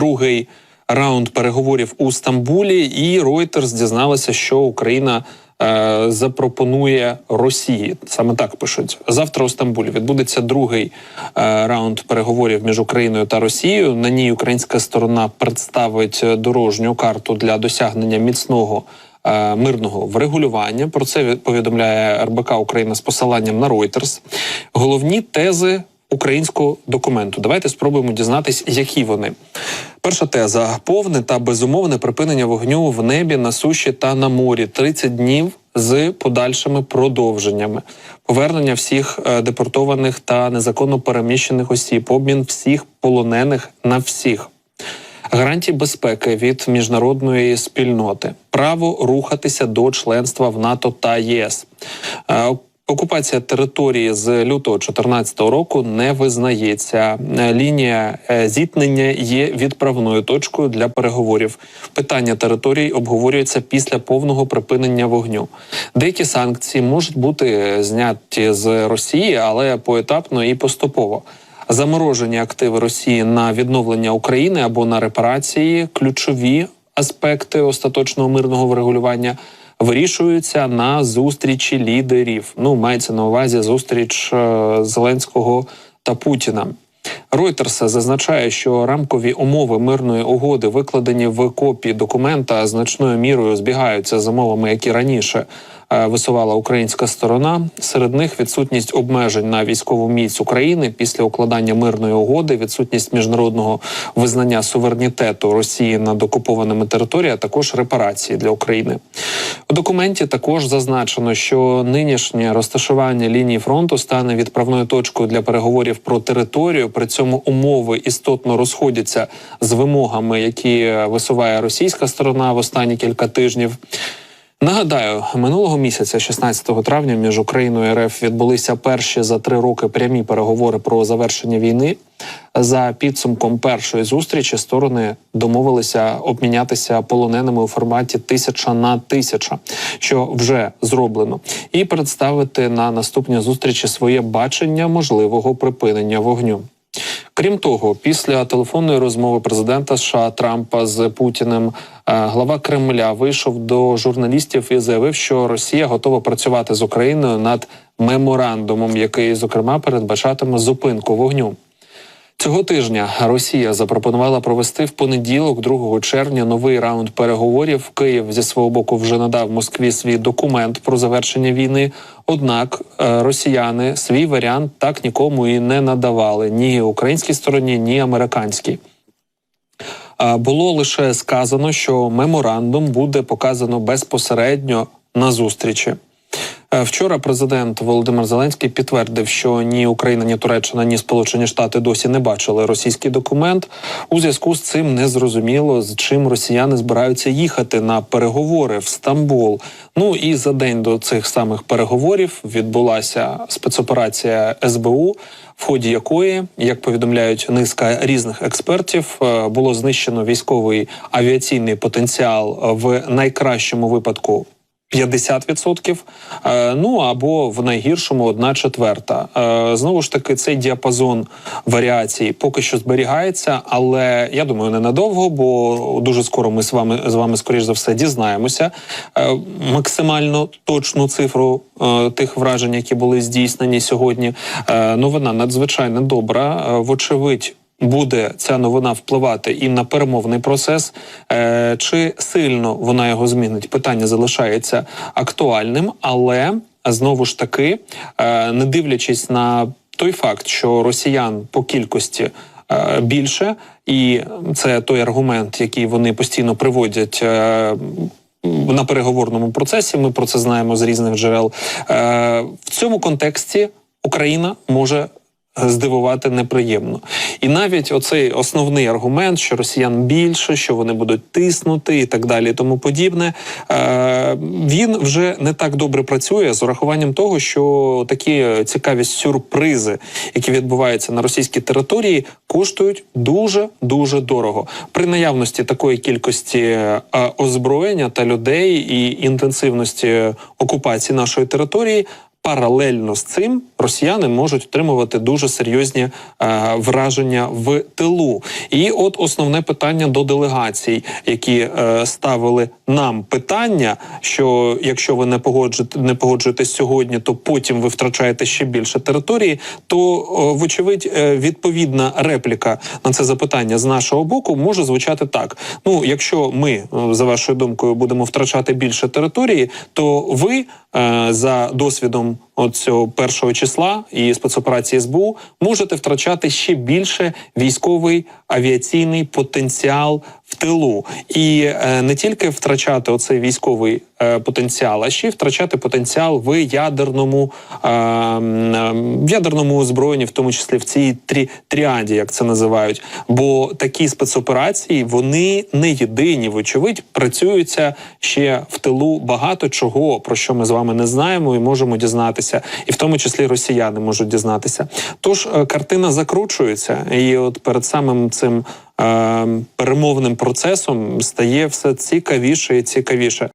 другий раунд переговорів у Стамбулі, і Reuters дізналася, що Україна е, запропонує Росії. Саме так пишуть завтра у Стамбулі. Відбудеться другий е, раунд переговорів між Україною та Росією. На ній українська сторона представить дорожню карту для досягнення міцного. е, Мирного врегулювання про це повідомляє РБК Україна з посиланням на Reuters. Головні тези українського документу. Давайте спробуємо дізнатись, які вони. Перша теза: повне та безумовне припинення вогню в небі, на суші та на морі 30 днів з подальшими продовженнями, повернення всіх е, депортованих та незаконно переміщених осіб, обмін всіх полонених на всіх. Гарантії безпеки від міжнародної спільноти, право рухатися до членства в НАТО та ЄС. Е, Окупація території з лютого 2014 року не визнається. Е, Лінія е, зіткнення є відправною точкою для переговорів. Питання територій обговорюється після повного припинення вогню. Деякі санкції можуть бути зняті з Росії, але поетапно і поступово. Заморожені активи Росії на відновлення України або на репарації ключові аспекти остаточного мирного врегулювання вирішуються на зустрічі лідерів. Ну мається на увазі зустріч е, Зеленського та Путіна. Reuters зазначає, що рамкові умови мирної угоди, викладені в копії документа, значною мірою збігаються з умовами, які раніше висувала українська сторона. Серед них відсутність обмежень на військову міць України після укладання мирної угоди, відсутність міжнародного визнання суверенітету Росії над окупованими територіями, а також репарації для України. У документі також зазначено, що нинішнє розташування лінії фронту стане відправною точкою для переговорів про територію. При цьому умови істотно розходяться з вимогами, які висуває російська сторона в останні кілька тижнів. Нагадаю, минулого місяця, 16 травня, між Україною і РФ відбулися перші за три роки прямі переговори про завершення війни. За підсумком першої зустрічі сторони домовилися обмінятися полоненими у форматі тисяча на тисяча, що вже зроблено, і представити на наступній зустрічі своє бачення можливого припинення вогню. Крім того, після телефонної розмови президента США Трампа з Путіним е, глава Кремля вийшов до журналістів і заявив, що Росія готова працювати з Україною над меморандумом, який зокрема передбачатиме зупинку вогню. Цього тижня Росія запропонувала провести в понеділок, 2 червня, новий раунд переговорів. Київ зі свого боку вже надав Москві свій документ про завершення війни. Однак е, росіяни свій варіант так нікому і не надавали ні українській стороні, ні американській. Е, Було лише сказано, що меморандум буде показано безпосередньо на зустрічі. Е, Вчора президент Володимир Зеленський підтвердив, що ні Україна, ні Туреччина, ні Сполучені Штати досі не бачили російський документ. У зв'язку з цим не зрозуміло, з чим росіяни збираються їхати на переговори в Стамбул. Ну і за день до цих самих переговорів відбулася спецоперація СБУ. В ході якої, як повідомляють низка різних експертів, е, було знищено військовий авіаційний потенціал в найкращому випадку 50%, е, ну або в найгіршому одна четверта. Е, Знову ж таки, цей діапазон варіацій поки що зберігається, але я думаю, ненадовго, бо дуже скоро ми з вами з вами, скоріш за все, дізнаємося е, максимально точну цифру тих вражень, які були здійснені сьогодні. Новина надзвичайно добра. Вочевидь, буде ця новина впливати і на перемовний процес, е, чи сильно вона його змінить? Питання залишається актуальним, але знову ж таки, е, не дивлячись на той факт, що росіян по кількості. е, Більше, і це той аргумент, який вони постійно приводять на переговорному процесі. Ми про це знаємо з різних джерел. В цьому контексті Україна може здивувати неприємно. І навіть оцей основний аргумент, що росіян більше, що вони будуть тиснути і так далі, і тому подібне, е, він вже не так добре працює з урахуванням того, що такі цікаві сюрпризи, які відбуваються на російській території, коштують дуже дуже дорого. При наявності такої кількості е, озброєння та людей і інтенсивності окупації нашої території. Паралельно з цим росіяни можуть отримувати дуже серйозні е, враження в тилу. І от основне питання до делегацій, які е, ставили нам питання, що якщо ви не погоджуєте, не погоджуєтесь сьогодні, то потім ви втрачаєте ще більше території. То о, вочевидь, е, відповідна репліка на це запитання з нашого боку може звучати так: ну, якщо ми, е, за вашою думкою, будемо втрачати більше території, то ви е, за досвідом цього першого числа і спецоперації СБУ можете втрачати ще більше військовий авіаційний потенціал в тилу, і е, не тільки втрачати оцей військовий е, потенціал, а ще втрачати потенціал в ядерному е, в ядерному озброєнні, в тому числі в цій трі, тріаді, як це називають. Бо такі спецоперації вони не єдині, вочевидь, працюються ще в тилу багато чого, про що ми з вами не знаємо і можемо дізнатися, і в тому числі росіяни можуть дізнатися. Тож е, картина закручується, і от перед самим цим е, перемовним процесом стає все цікавіше і цікавіше.